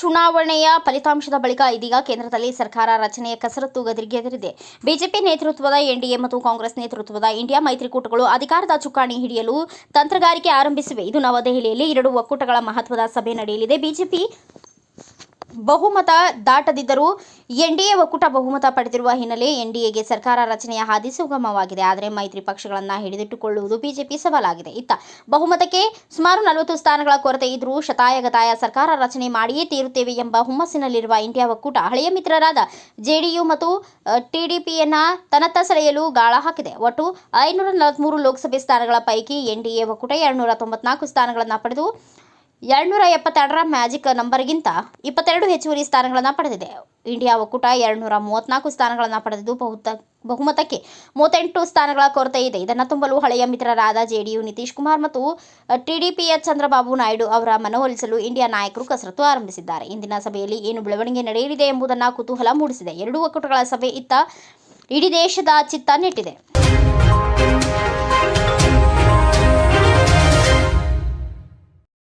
ಚುನಾವಣೆಯ ಫಲಿತಾಂಶದ ಬಳಿಕ ಇದೀಗ ಕೇಂದ್ರದಲ್ಲಿ ಸರ್ಕಾರ ರಚನೆಯ ಕಸರತ್ತು ಗದಿರಿಗೆದರಿದೆ ಬಿಜೆಪಿ ನೇತೃತ್ವದ ಎನ್ಡಿಎ ಮತ್ತು ಕಾಂಗ್ರೆಸ್ ನೇತೃತ್ವದ ಇಂಡಿಯಾ ಮೈತ್ರಿಕೂಟಗಳು ಅಧಿಕಾರದ ಚುಕ್ಕಾಣಿ ಹಿಡಿಯಲು ತಂತ್ರಗಾರಿಕೆ ಆರಂಭಿಸಿವೆ. ಇದು ನವದೆಹಲಿಯಲ್ಲಿ ಎರಡು ಒಕ್ಕೂಟಗಳ ಮಹತ್ವದ ಸಭೆ ನಡೆಯಲಿದೆ. ಬಿಜೆಪಿ ಬಹುಮತ ದಾಟದಿದ್ದರೂ ಎನ್ಡಿಎ ಒಕ್ಕೂಟ ಬಹುಮತ ಪಡೆದಿರುವ ಹಿನ್ನೆಲೆ ಎನ್ಡಿಎಗೆ ಸರ್ಕಾರ ರಚನೆಯ ಹಾದಿ ಸುಗಮವಾಗಿದೆ. ಆದರೆ ಮೈತ್ರಿ ಪಕ್ಷಗಳನ್ನು ಹಿಡಿದಿಟ್ಟುಕೊಳ್ಳುವುದು ಬಿಜೆಪಿ ಸವಾಲಾಗಿದೆ. ಇತ್ತ ಬಹುಮತಕ್ಕೆ ಸುಮಾರು ನಲವತ್ತು ಸ್ಥಾನಗಳ ಕೊರತೆ ಇದ್ರೂ ಶತಾಯಗತಾಯ ಸರ್ಕಾರ ರಚನೆ ಮಾಡಿಯೇ ತೀರುತ್ತೇವೆ ಎಂಬ ಹುಮ್ಮಸ್ಸಿನಲ್ಲಿರುವ ಇಂಡಿಯಾ ಒಕ್ಕೂಟ ಹಳೆಯ ಮಿತ್ರರಾದ ಜೆಡಿಯು ಮತ್ತು ಟಿಡಿಪಿಯನ್ನ ತನ್ನತ್ತ ಸೆಳೆಯಲು ಗಾಳ ಹಾಕಿದೆ. ಒಟ್ಟು ಐನೂರ ನಲವತ್ಮೂರು ಲೋಕಸಭೆ ಸ್ಥಾನಗಳ ಪೈಕಿ ಎನ್ಡಿಎ ಒಕ್ಕೂಟ ಎರಡುನೂರ ತೊಂಬತ್ನಾಲ್ಕು ಸ್ಥಾನಗಳನ್ನು ಪಡೆದು ಎರಡುನೂರ ಎಪ್ಪತ್ತೆರಡರ ಮ್ಯಾಜಿಕ್ ನಂಬರ್ಗಿಂತ ಇಪ್ಪತ್ತೆರಡು ಹೆಚ್ಚುವರಿ ಸ್ಥಾನಗಳನ್ನು ಪಡೆದಿದೆ. ಇಂಡಿಯಾ ಒಕ್ಕೂಟ ಎರಡುನೂರ ಮೂವತ್ನಾಲ್ಕು ಸ್ಥಾನಗಳನ್ನು ಪಡೆದಿದ್ದು ಬಹುತ, ಬಹುಮತಕ್ಕೆ ಮೂವತ್ತೆಂಟು ಸ್ಥಾನಗಳ ಕೊರತೆ ಇದೆ. ಇದನ್ನು ತುಂಬಲು ಹಳೆಯ ಮಿತ್ರರಾದ ಜೆಡಿಯು ನಿತೀಶ್ ಕುಮಾರ್ ಮತ್ತು ಟಿಡಿಪಿಯ ಚಂದ್ರಬಾಬು ನಾಯ್ಡು ಅವರ ಮನವೊಲಿಸಲು ಇಂಡಿಯಾ ನಾಯಕರು ಕಸರತ್ತು ಆರಂಭಿಸಿದ್ದಾರೆ. ಇಂದಿನ ಸಭೆಯಲ್ಲಿ ಏನು ಬೆಳವಣಿಗೆ ನಡೆಯಲಿದೆ ಎಂಬುದನ್ನು ಕುತೂಹಲ ಮೂಡಿಸಿದೆ. ಎರಡೂ ಒಕ್ಕೂಟಗಳ ಸಭೆ ಇತ್ತ ಇಡೀ ದೇಶದ ಚಿತ್ತ ನೆಟ್ಟಿದೆ.